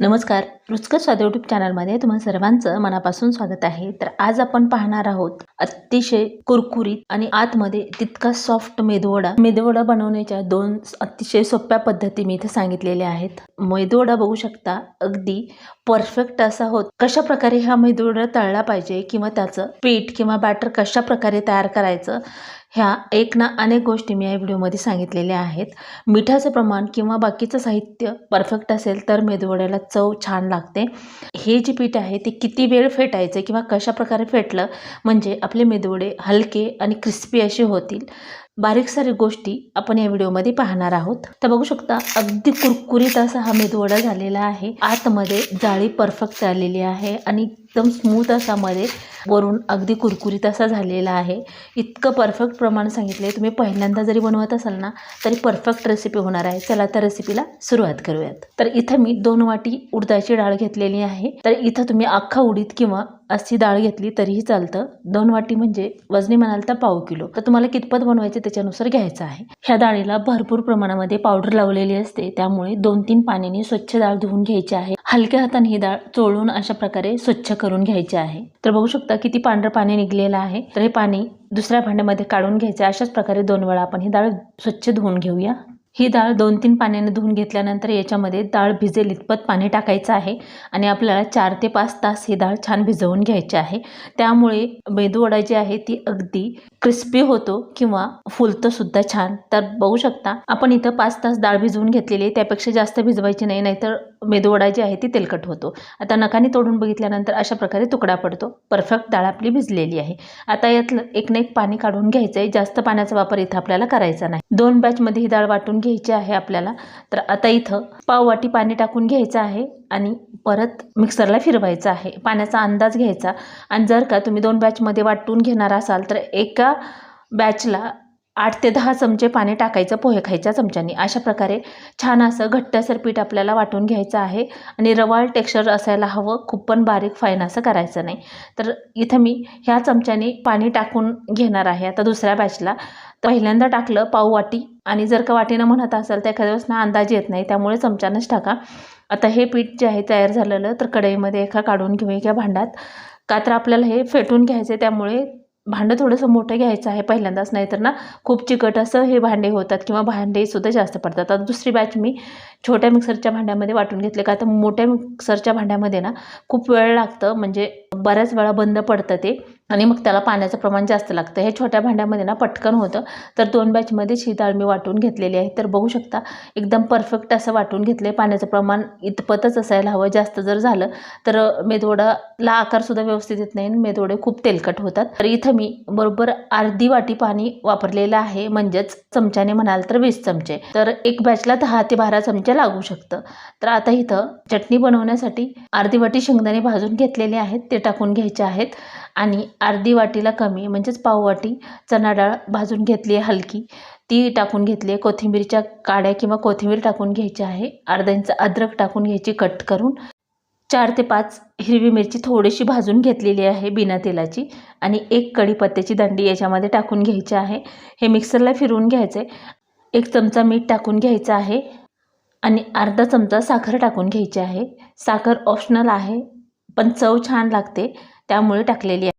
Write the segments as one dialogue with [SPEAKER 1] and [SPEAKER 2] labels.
[SPEAKER 1] नमस्कार. रुचकर स्वाद यूट्यूब चॅनलमध्ये तुम्हा सर्वांचं मनापासून स्वागत आहे. तर आज आपण पाहणार आहोत अतिशय कुरकुरीत आणि आतमध्ये तितका सॉफ्ट मेदवडा. मेदवडा बनवण्याच्या दोन अतिशय सोप्या पद्धती मी इथे सांगितलेल्या आहेत. मेदवडा बघू शकता अगदी परफेक्ट असा होत. कशा प्रकारे हा मेदवडा तळला पाहिजे किंवा त्याचं पीठ किंवा बॅटर कशा प्रकारे तयार करायचं ह्या एक ना अनेक गोष्टी मी या व्हिडिओमध्ये सांगितलेल्या आहेत. मिठाचं प्रमाण किंवा बाकीचं साहित्य परफेक्ट असेल तर मेदवड्याला चव छान लागते. हे जे पीठ आहे ते किती वेळ फेटायचं किंवा कशा प्रकारे फेटलं म्हणजे आपले मेदवडे हलके आणि क्रिस्पी असे होतील. बारीक सारीक गोष्टी आपण या व्हिडिओमध्ये पाहणार आहोत. तर बघू शकता अगदी कुरकुरीत असा हा मेदवडा झालेला आहे. आतमध्ये जाळी परफेक्ट आलेली आहे आणि एकदम स्मूथ असा मध्ये वरून अगदी कुरकुरीत असा झालेला आहे. इतकं परफेक्ट प्रमाण सांगितले तुम्ही पहिल्यांदा जरी बनवत असाल ना तरी परफेक्ट रेसिपी होणार आहे. चला त्या रेसिपीला सुरुवात करूयात. तर इथं मी दोन वाटी उडदाची डाळ घेतलेली आहे. तर इथं तुम्ही अख्खा उडीद किंवा अशी डाळ घेतली तरीही चालतं. दोन वाटी म्हणजे वजनी म्हणाल तर पाव किलो. तर तुम्हाला कितपत बनवायचे त्याच्यानुसार घ्यायचं आहे. ह्या डाळीला भरपूर प्रमाणामध्ये पावडर लावलेली असते. त्यामुळे दोन तीन पाण्याने स्वच्छ डाळ धुवून घ्यायची आहे. हलक्या हाताने ही डाळ चोळून अशा प्रकारे स्वच्छ करून घ्यायची आहे. तर बघू शकता किती पांढरं पाणी निघलेलं आहे. तर हे पाणी दुसऱ्या भांड्यामध्ये काढून घ्यायचं अशाच प्रकारे दोन वेळा आपण ही डाळ स्वच्छ धुवून घेऊया. ही डाळ दोन तीन पाण्याने धुवून घेतल्यानंतर याच्यामध्ये डाळ भिजेल इतपत पाणी टाकायचं आहे आणि आपल्याला चार ते पाच तास ही डाळ छान भिजवून घ्यायची आहे. त्यामुळे मेदूवडा जी आहे ती अगदी क्रिस्पी होतो किंवा फुलतं सुद्धा छान. तर बघू शकता आपण इथं पाच तास डाळ भिजवून घेतलेली आहे त्यापेक्षा जास्त भिजवायची नाही नाहीतर मेदूवडा जी आहे ती तेलकट होतो. आता नखाने तोडून बघितल्यानंतर अशा प्रकारे तुकडा पडतो. परफेक्ट डाळ आपली भिजलेली आहे. आता यातलं एक ना एक पाणी काढून घ्यायचं आहे जास्त पाण्याचा वापर इथं आपल्याला करायचा नाही. दोन बॅचमध्ये ही डाळ वाटून घ्यायची आहे आपल्याला. तर आता इथं पाववाटी पाणी टाकून घ्यायचं आहे. आणि परत मिक्सरला फिरवायचं आहे. पाण्याचा अंदाज घ्यायचा. आणि जर का तुम्ही दोन बॅचमध्ये वाटून घेणार असाल तर एका बॅचला आठ ते दहा चमचे पाणी टाकायचं पोहे खायच्या चमच्यानी. अशा प्रकारे छान असं घट्टसर पीठ आपल्याला वाटून घ्यायचं आहे. आणि रवाळ टेक्स्चर असायला हवं खूप पण बारीक फाईन असं करायचं नाही. तर इथं मी ह्या चमच्यानी पाणी टाकून घेणार आहे. आता दुसऱ्या बॅचला तर पहिल्यांदा टाकलं पाव वाटी आणि जर का वाटीनं म्हणत असाल तर एखाद्या वेळेस ना अंदाज येत नाही. त्यामुळे चमच्यानंच टाका. आता हे पीठ जे आहे तयार झालेलं तर कढईमध्ये एका काढून घेऊ एका भांड्यात. का तर आपल्याला हे फेटून घ्यायचं आहे त्यामुळे भांडं थोडंसं मोठं घ्यायचं आहे पहिल्यांदाच नाहीतर ना खूप चिकट असं हे भांडे होतात किंवा भांडेसुद्धा जास्त पडतात. आता दुसरी बॅच मी छोट्या मिक्सरच्या भांड्यामध्ये वाटून घेतले का तर मोठ्या मिक्सरच्या भांड्यामध्ये ना खूप वेळ लागतं म्हणजे बऱ्याच वेळा बंद पडतं ते आणि मग त्याला पाण्याचं प्रमाण जास्त लागतं. हे छोट्या भांड्यामध्ये ना पटकन होतं. तर दोन बॅचमध्येच ही डाळ मी वाटून घेतलेली आहे. तर बघू शकता एकदम परफेक्ट असं वाटून घेतलं आहे पाण्याचं प्रमाण इतपतच असायला हवं. जास्त जर झालं तर मेदवडाला आकारसुद्धा व्यवस्थित येत नाही मेदवडे खूप तेलकट होतात. तर इथं मी बरोबर अर्धी वाटी पाणी वापरलेलं आहे. म्हणजेच चमच्याने म्हणाल तर वीस चमचे. तर एक बॅचला दहा ते बारा चमचे लागू शकतं. तर आता इथं चटणी बनवण्यासाठी अर्धी वाटी शेंगदाणे भाजून घेतलेले आहेत. ते टाकून घ्यायचे आहेत. आणि अर्धी वाटीला कमी म्हणजेच पाववाटी चणा डाळ भाजून घेतली आहे हलकी. ती टाकून घेतली आहे. कोथिंबीरच्या काड्या किंवा कोथिंबीर टाकून घ्यायची आहे. अर्धा इंच अद्रक टाकून घ्यायची कट करून. चार ते पाच हिरवी मिरची थोडीशी भाजून घेतलेली आहे बिना तेलाची आणि एक कढीपत्त्याची दंडी याच्यामध्ये टाकून घ्यायची आहे. हे मिक्सरला फिरवून घ्यायचं आहे एक चमचा मीठ टाकून घ्यायचं आहे आणि अर्धा चमचा साखर टाकून घ्यायची आहे. साखर ऑप्शनल आहे पण चव छान लागते त्यामुळे टाकलेली आहे.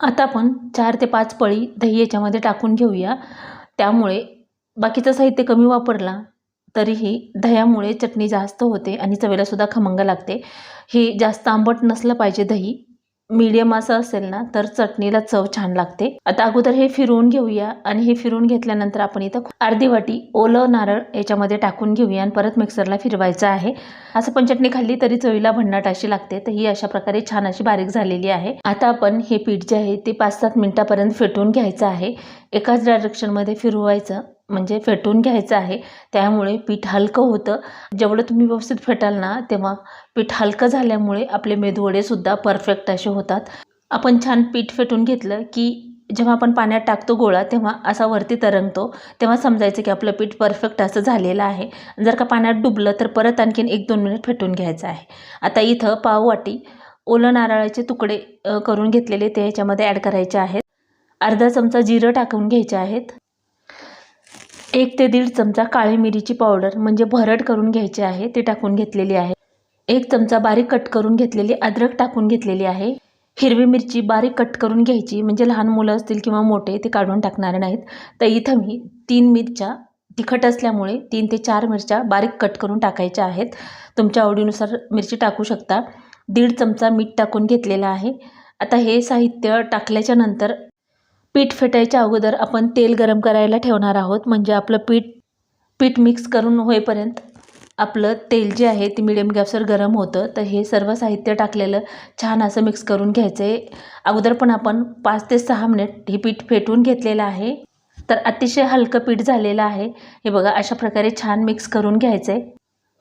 [SPEAKER 1] आता आपण चार ते पाच पळी दही याच्यामध्ये टाकून घेऊया. त्यामुळे बाकीचं साहित्य कमी वापरला तरीही दह्यामुळे चटणी जास्त होते आणि चवीलासुद्धा खमंग लागते. हे जास्त आंबट नसलं पाहिजे दही. मीडियम असं असेल ना तर चटणीला चव छान लागते. आता अगोदर हे फिरवून घेऊया आणि हे फिरवून घेतल्यानंतर आपण इथं अर्धी वाटी ओलं नारळ याच्यामध्ये टाकून घेऊया आणि परत मिक्सरला फिरवायचं आहे. असं पण चटणी खाल्ली तरी चवीला भन्नाट अशी लागते तर ही अशा प्रकारे छान अशी बारीक झालेली आहे. आता आपण हे पीठ जे आहे ते पाच सात मिनटापर्यंत फेटून घ्यायचं आहे. एकाच डायरेक्शनमध्ये फिरवायचं. म्हणजे फेटून घ्यायचं आहे. त्यामुळे पीठ हलकं होतं. जेवढं तुम्ही व्यवस्थित फेटाल ना तेव्हा पीठ हलकं झाल्यामुळे आपले मेदवडेसुद्धा परफेक्ट असे होतात. आपण छान पीठ फेटून घेतलं की जेव्हा आपण पाण्यात टाकतो गोळा तेव्हा असा वरती तरंगतो. तेव्हा समजायचं की आपलं पीठ परफेक्ट असं झालेलं आहे. जर का पाण्यात डुबलं तर परत आणखीन एक दोन मिनिट फेटून घ्यायचं आहे. आता इथं पाववाटी ओलं नारळाचे तुकडे करून घेतलेले ते ह्याच्यामध्ये ॲड करायचे आहेत. अर्धा चमचा जिरं टाकून घ्यायचे आहेत. एक ते दीड चमचा काळी मिरीची पावडर म्हणजे भरड करून घ्यायची आहे ती टाकून घेतलेली आहे. एक चमचा बारीक कट करून घेतलेली अद्रक टाकून घेतलेली आहे. हिरवी मिरची बारीक कट करून घ्यायची म्हणजे लहान मुलं असतील किंवा मोठे ते काढून टाकणारे नाहीत. तर इथं मी तीन मिरच्या तिखट असल्यामुळे तीन ते चार मिरच्या बारीक कट करून टाकायच्या आहेत. तुमच्या आवडीनुसार मिरची टाकू शकता. दीड चमचा मीठ टाकून घेतलेलं आहे. आता हे साहित्य टाकल्याच्या नंतर पीठ फेटायच्या अगोदर आपण तेल गरम करायला ठेवणार आहोत. म्हणजे आपलं पीठ पीठ मिक्स करून होईपर्यंत आपलं तेल जे आहे ते मिडियम गॅसवर गरम होतं. तर हे सर्व साहित्य टाकलेलं छान असं मिक्स करून घ्यायचं आहे अगोदर पण आपण पाच ते सहा मिनिट हे पीठ फेटून घेतलेलं आहे. तर अतिशय हलकं पीठ झालेलं आहे. हे बघा अशा प्रकारे छान मिक्स करून घ्यायचं आहे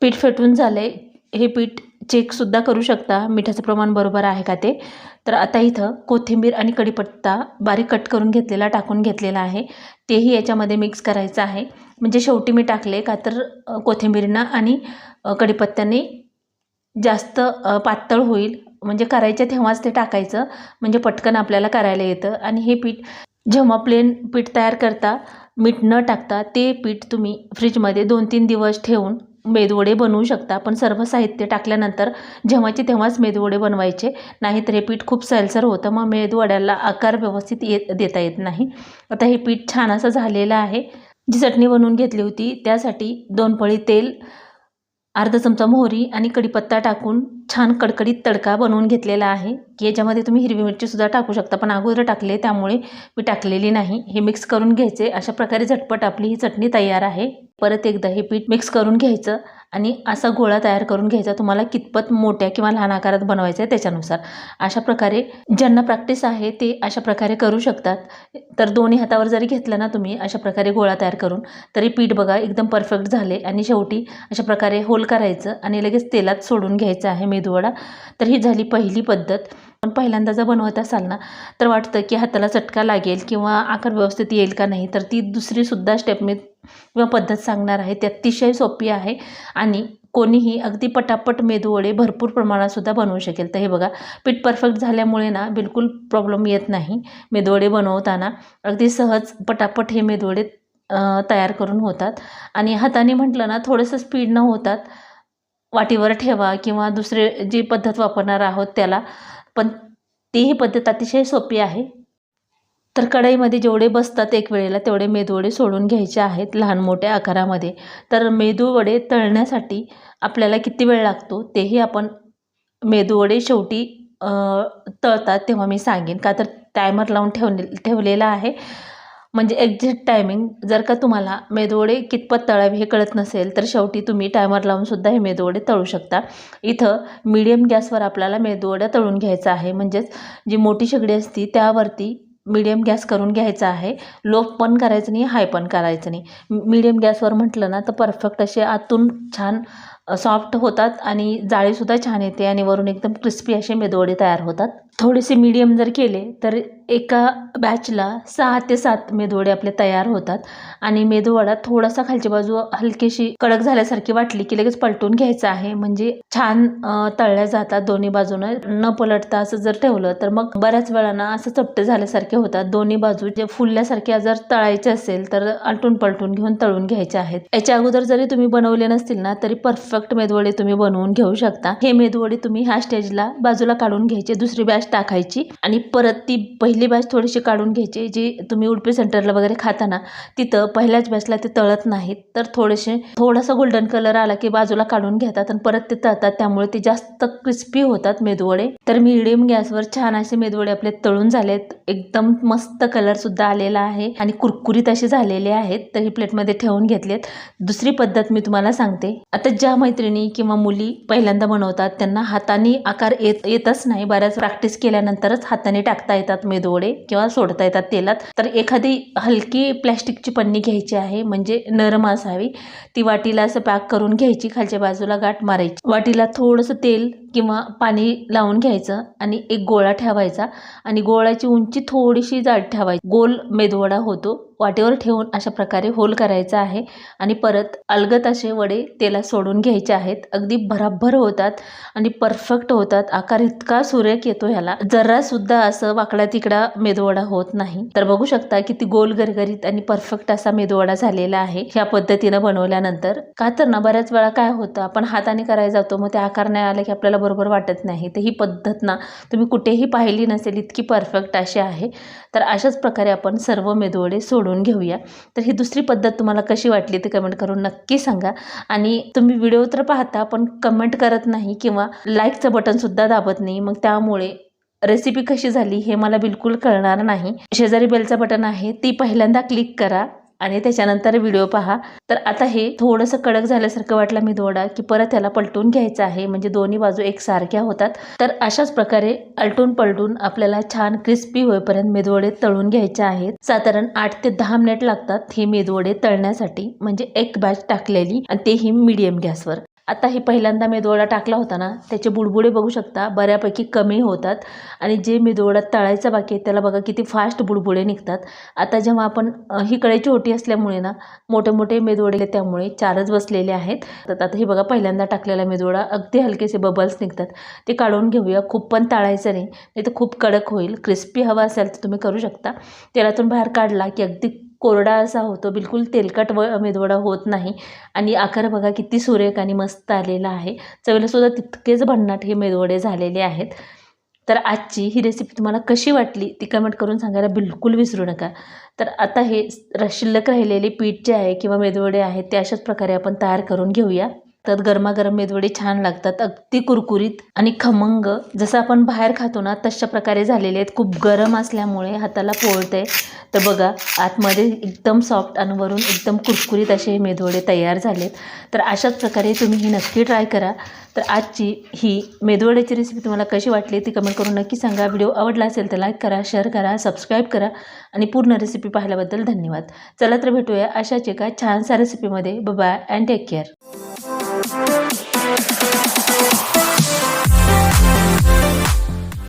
[SPEAKER 1] पीठ फेटून झालं आहे हे पीठ चेकसुद्धा करू शकता. मिठाचं प्रमाण बरोबर आहे का ते? तर आता इथं कोथिंबीर आणि कढीपत्ता बारीक कट करून घेतलेला टाकून घेतलेला आहे. तेही याच्यामध्ये मिक्स करायचं आहे. म्हणजे शेवटी मी टाकले का तर कोथिंबीरनं आणि कढीपत्त्याने जास्त पातळ होईल. म्हणजे करायचं तेव्हाच ते टाकायचं. म्हणजे पटकन आपल्याला करायला येतं. आणि हे पीठ जेव्हा प्लेन पीठ तयार करता मीठ न टाकता ते पीठ तुम्ही फ्रीजमध्ये दोन तीन दिवस ठेवून मेदवडे बनवू शकता. पण सर्व साहित्य टाकल्यानंतर जेव्हाचे तेव्हाच मेदवडे बनवायचे. नाहीतर हे पीठ खूप सैलसर होतं. मग मेदवड्याला आकार व्यवस्थित येत देता येत नाही. आता हे पीठ छान असं झालेलं आहे. जी चटणी बनवून घेतली होती त्यासाठी दोन पळी तेल अर्धा चमचा मोहरी आणि कढीपत्ता टाकून छान कडकडीत तडका बनवून घेतलेला आहे. की याच्यामध्ये तुम्ही हिरवी मिरचीसुद्धा टाकू शकता पण अगोदर टाकले त्यामुळे मी टाकलेली नाही. हे मिक्स करून घ्यायचे. अशा प्रकारे झटपट आपली ही चटणी तयार आहे. परत एकदा हे पीठ मिक्स करून घ्यायचं. आणि असा गोळा तयार करून घ्यायचा. तुम्हाला कितपत मोठ्या किंवा लहान आकारात बनवायचं आहे त्याच्यानुसार. अशा प्रकारे ज्यांना प्रॅक्टिस आहे ते अशा प्रकारे करू शकतात. तर दोन्ही हातावर जरी घेतलं ना तुम्ही अशा प्रकारे गोळा तयार करून तरी पीठ बघा एकदम परफेक्ट झाले आणि शेवटी अशा प्रकारे होल करायचं आणि लगेच तेलात सोडून घ्यायचं आहे मेदूवडा. तर ही झाली पहिली पद्धत. पण पहिल्यांदा जर बनवत असाल ना तर वाटतं की हाताला चटका लागेल किंवा आकार व्यवस्थित येईल का नाही तर ती दुसरीसुद्धा स्टेप मी किंवा पद्धत सांगणार आहे. ती अतिशय सोपी आहे आणि कोणीही अगदी पटापट मेदूवडे भरपूर प्रमाणातसुद्धा बनवू शकेल. तर हे बघा पीठ परफेक्ट झाल्यामुळे ना बिलकुल प्रॉब्लेम येत नाही. मेदूवडे बनवताना अगदी सहज पटापट हे मेदूवडे तयार करून होतात. आणि हाताने म्हटलं ना थोडंसं स्पीड न होतात वाटीवर ठेवा किंवा दुसरे जी पद्धत वापरणार आहोत त्याला पण तीही पद्धत अतिशय सोपी आहे. तर कढईमध्ये जेवढे बसतात एक वेळेला तेवढे मेदूवडे सोडून घ्यायचे आहेत लहान मोठ्या आकारामध्ये. तर मेदूवडे तळण्यासाठी आपल्याला किती वेळ लागतो तेही आपण मेदूवडे शेवटी तळतात तेव्हा मी सांगेन. का तर टायमर लावून ठेवले ठेवलेला आहे. म्हणजे एक्झॅक्ट टायमिंग जर का तुम्हाला मेदवडे कितपत तळावे हे कळत नसेल तर शेवटी तुम्ही टायमर लावूनसुद्धा हे मेदवडे तळू शकता. इथं मिडियम गॅसवर आपल्याला मेदवड्या तळून घ्यायचं आहे. म्हणजेच जी मोठी शेगडी असती त्यावरती मिडियम गॅस करून घ्यायचा आहे. लो पण करायचं नाही हाय पण करायचं नाही. मिडियम गॅसवर म्हटलं ना तर परफेक्ट असे आतून छान सॉफ्ट होतात आणि जाळीसुद्धा छान येते आणि वरून एकदम क्रिस्पी असे मेदवडे तयार होतात. थोडेसे मीडियम जर केले तर एका बॅचला सहा ते सात मेदवडे आपले तयार होतात. आणि मेदवडा थोडासा खालची बाजू हलकीशी कडक झाल्यासारखी वाटली की लगेच पलटून घ्यायचं आहे. म्हणजे छान तळल्या जातात दोन्ही बाजूनं. न पलटता असं जर ठेवलं तर मग बऱ्याच वेळानं असं चपटे झाल्यासारखे होतात. दोन्ही बाजू जे फुलल्यासारख्या जर तळायचे असेल तर आलटून पलटून घेऊन तळून घ्यायचे आहेत. याच्या अगोदर जरी तुम्ही बनवले नसतील ना तरी परफेक्ट मेदवडे तुम्ही बनवून घेऊ शकता. हे मेदवडे तुम्ही ह्या स्टेजला बाजूला काढून घ्यायचे दुसरी बॅच टाकायची आणि परत ती पहिली बॅच थोडीशी काढून घ्यायची जी तुम्ही उडपी सेंटरला वगैरे खाताना तिथं पहिल्याच बॅचला ते तळत नाहीत. तर थोडेसे थोडासा गोल्डन कलर आला की बाजूला काढून घेतात आणि परत ते तळतात. त्यामुळे ते जास्त क्रिस्पी होतात मेदवडे. तर मिडियम गॅसवर छान असे मेदवडे आपले तळून झालेत. एकदम मस्त कलर सुद्धा आलेला आहे आणि कुरकुरीत असे झालेले आहेत. तर ही प्लेटमध्ये ठेवून घेतलेत. दुसरी पद्धत मी तुम्हाला सांगते. आता ज्या मैत्रिणी किंवा मुली पहिल्यांदा बनवतात त्यांना हाताने आकार येत येतच नाही. बऱ्याच प्रॅक्टिस केल्यानंतरच हाताने टाकता येतात मेदवडे किंवा सोडता येतात तेलात. तर एखादी हलकी प्लॅस्टिकची पन्नी घ्यायची आहे म्हणजे नरम असावी. ती वाटीला असं पॅक करून घ्यायची खालच्या बाजूला गाठ मारायची. वाटीला थोडंसं तेल किंवा पाणी लावून घ्यायचं आणि एक गोळा ठेवायचा आणि गोळाची उंची थोडीशी जाड ठेवायची. गोल मेदवडा होतो. वाटेवर ठेवून अशा प्रकारे होल करायचा आहे आणि परत अलगत असे वडे तेला सोडून घ्यायचे आहेत. अगदी भराभर होतात आणि परफेक्ट होतात. आकार इतका सुरेख येतो ह्याला. जरा सुद्धा असं वाकडा तिकडा मेदवडा होत नाही. तर बघू शकता किती गोल गरगरीत आणि परफेक्ट असा मेदवडा झालेला आहे ह्या पद्धतीनं बनवल्यानंतर. का तर ना बऱ्याच वेळा काय होतं आपण हाताने करायला जातो मग ते आकार नाही आला की आपल्याला बरोबर वाटत नाही. तर ही पद्धत ना तुम्ही कुठेही पाहिली नसेल इतकी परफेक्ट अशी आहे. तर अशाच प्रकारे आपण सर्व मेदवडे सोडून घेऊया. तर ही दुसरी पद्धत तुम्हाला कशी वाटली ते कमेंट करून नक्की सांगा. आणि तुम्ही व्हिडिओ तर पाहता पण कमेंट करत नाही किंवा लाईकचं बटनसुद्धा दाबत नाही. मग त्यामुळे रेसिपी कशी झाली हे मला बिलकुल कळणार नाही. शेजारी बेलचं बटन आहे ती पहिल्यांदा क्लिक करा. आणि त्याच्यानंतर व्हिडिओ पहा. तर आता हे थोडंसं कडक झाल्यासारखं वाटलं मी दोडा की परत त्याला पलटून घ्यायचं आहे. म्हणजे दोन्ही बाजू एकसारख्या होतात. तर अशाच प्रकारे अलटून पलटून आपल्याला छान क्रिस्पी होईपर्यंत मेदवडे तळून घ्यायचे आहेत. साधारण आठ ते दहा मिनिट लागतात हे मेदवडे तळण्यासाठी. म्हणजे एक बॅच टाकलेली आणि तेही मीडियम गॅसवर आता हे पहिल्यांदा मेदवडा टाकला होता ना त्याचे बुडबुडे बघू शकता बऱ्यापैकी कमी होतात. आणि जे मेदवडा तळायचा बाकी आहे त्याला बघा किती फास्ट बुडबुडे निघतात. आता जेव्हा आपण ही कळायची होटी असल्यामुळे ना मोठे मोठे मेदवडे त्यामुळे चारच बसलेले आहेत. तर आता हे बघा पहिल्यांदा टाकलेला मेदवडा अगदी हलकेसे बबल्स निघतात. ते काढून घेऊया खूप पण तळायचं नाही नाही तर खूप कडक होईल. क्रिस्पी हवा असेल तर तुम्ही करू शकता. तेलातून बाहेर काढला की अगदी कोरडा असा होतो बिलकुल तेलकट व मेदवडा होत नाही. आणि आकार बघा किती सुरेख आणि मस्त आलेला आहे. चवीलासुद्धा तितकेच भन्नाट हे मेदवडे झालेले आहेत. तर आजची ही रेसिपी तुम्हाला कशी वाटली ती कमेंट करून सांगायला बिलकुल विसरू नका. तर आता हे शिल्लक राहिलेले पीठ जे आहे किंवा मेदवडे आहेत ते अशाच प्रकारे आपण तयार करून घेऊया. तर गरमागरम मेदवडे छान लागतात अगदी कुरकुरीत आणि खमंग. जसं आपण बाहेर खातो ना तशा प्रकारे झालेले आहेत. खूप गरम असल्यामुळे हाताला पोळते. तर बघा आतमध्ये एकदम सॉफ्ट आणि वरून एकदम कुरकुरीत असे हे मेदवडे तयार झालेत. तर अशाच प्रकारे तुम्ही ही नक्की ट्राय करा. तर आजची ही मेदवड्याची रेसिपी तुम्हाला कशी वाटली ती कमेंट करून नक्की सांगा. व्हिडिओ आवडला असेल तर लाईक करा शेअर करा सबस्क्राईब करा आणि पूर्ण रेसिपी पाहिल्याबद्दल धन्यवाद. चला तर भेटूया अशाच एका छानशा रेसिपीमध्ये बाय अँड टेक केअर